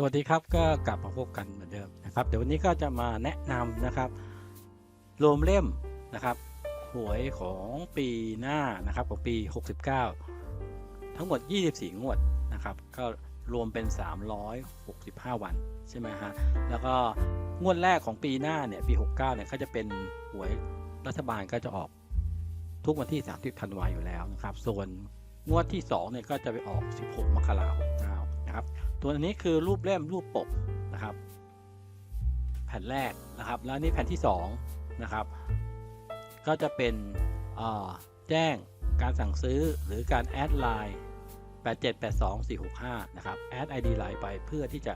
สวัสดีครับก็กลับมาพบกันเหมือนเดิมนะครับเดี๋ยววันนี้ก็จะมาแนะนำนะครับรวมเล่มนะครับหวยของปีหน้านะครับของปี 69 ทั้งหมด 24 งวดนะครับ ก็รวมเป็น 365 วันใช่ไหมฮะแล้วก็งวดแรกของปีหน้าเนี่ยปี 69 เนี่ยก็จะเป็นหวยรัฐบาลก็จะออกทุกวันที่ 30 ธันวาอยู่แล้วนะครับ ส่วนงวดที่2เนี่ยก็จะไปออก 16 มกราคม นะครับ ตัวนี้คือรูปเล่มรูปปกนะครับ แผ่นแรกนะครับ แล้วนี่แผ่นที่2นะครับ ก็จะเป็นแจ้งการสั่งซื้อหรือการแอดไลน์8782465 นะครับ แอด ID ไลน์ไปเพื่อที่จะ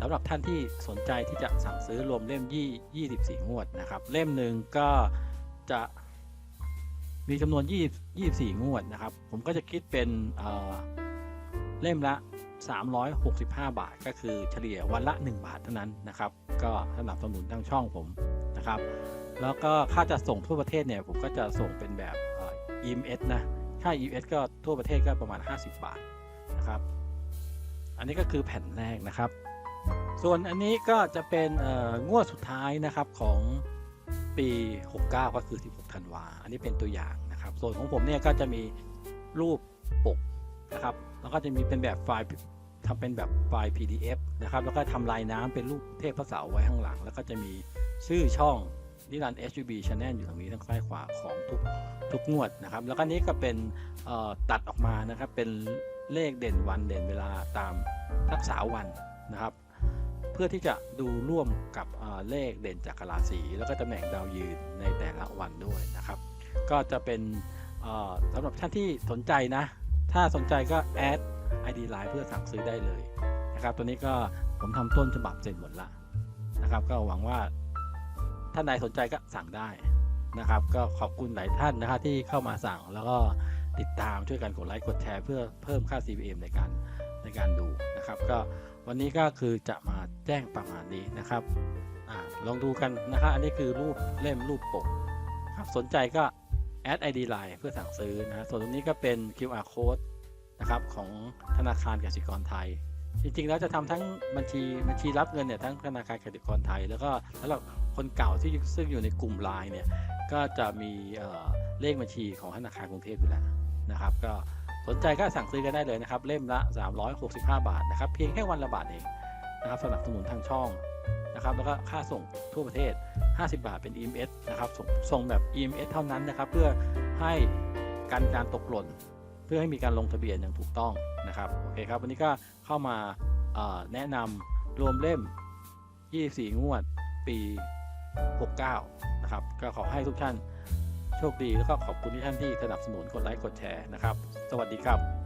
สำหรับท่านที่สนใจที่จะสั่งซื้อรวมเล่มยี่24 งวดนะครับ เล่มหนึ่งก็จะมีจำนวน20 24 งวดนะครับ ผมก็จะคิดเป็นเเล่มละ 365 บาท ก็คือเฉลี่ยวันละ 1 บาทเท่านั้นนะครับ ก็สนับสนุนทางช่องผมนะครับ แล้วก็ค่าจะส่งทั่วประเทศเนี่ยผมก็จะส่งเป็นแบบเอ่อ EMS นะ ค่า EMS ก็ทั่วประเทศก็ประมาณ 50 บาทนะครับ อันนี้ก็คือแผ่นแรกนะครับ ส่วนอันนี้ก็จะเป็นงวดสุดท้ายนะครับของปี 69 ก็คือ 16 ธันวา อันนี้เป็นตัวอย่างนะครับ ส่วนของผมเนี่ยก็จะมีรูปปกนะครับ แล้วก็จะมีเป็นแบบไฟล์ ทำเป็นแบบไฟล์ PDF นะครับ แล้วก็ทำลายน้ำเป็นรูปเทพพระเสาไว้ข้างหลัง แล้วก็จะมีชื่อช่องนิรันดร์ HUB Channel อยู่ตรงนี้ทางซ้ายขวาของทุกทุกงวดนะครับ แล้วก็นี้ก็เป็นตัดออกมานะครับ เป็นเลขเด่นวันเด่นเวลาตามทักษาวันนะครับ เพื่อที่จะดูร่วมกับเลขเด่นจากราศีแล้วก็ตำแหน่งดาวยืนในแต่ละวันด้วยนะครับ ก็จะเป็นสำหรับท่านที่สนใจนะ ถ้าสนใจก็แอด ID Line เพื่อสั่งซื้อได้เลยนะครับตัวนี้ก็ผมทำต้นฉบับเสร็จหมดละนะครับ ก็หวังว่าท่านใดสนใจก็สั่งได้นะครับ ก็ขอบคุณหลายท่านนะครับที่เข้ามาสั่งแล้วก็ติดตามช่วยกันกดไลค์กดแชร์เพื่อเพิ่มค่า CPM ในการในการดูนะครับ ก็วันนี้ก็คือจะมาแจ้งประมาณนี้นะครับอลองดูกันนะครับอันนี้คือรูปเล่มรูปปกครับสนใจก็แอด ID Line เพื่อสั่งซื้อนะส่วนตรงนี้ก็เป็น QR code นะครับของธนาคารกสิกรไทย จริงๆแล้วจะทำทั้งบัญชีบัญชีรับเงินเนี่ยทั้งธนาคารกสิกรไทย แล้วก็สำหรับคนเก่าที่ซึ่งอยู่ในกลุ่มไลน์เนี่ยก็จะมีเเลขบัญชีของธนาคารกรุงเทพอยู่แล้วนะครับ ก็สนใจก็สั่งซื้อกันได้เลยนะครับ เล่มละ 365 บาทนะครับ เพียงแค่วันละบาทเองนะครับสนับสนุนทางช่องนะครับ แล้วก็ค่าส่งทั่วประเทศ 50 บาทเป็น EMS นะครับส่งส่งแบบ EMS เท่านั้นนะครับ เพื่อให้การการตกหล่น เพื่อให้มีการลงทะเบียนอย่างถูกต้องนะครับโอเคครับวันนี้ก็เข้ามาแนะนำรวมเล่ม 24 งวดปี 69 นะครับ ก็ขอให้ทุกท่านโชคดีแล้วก็ขอบคุณที่ท่านที่สนับสนุนกดไลค์กดแชร์นะครับ สวัสดีครับ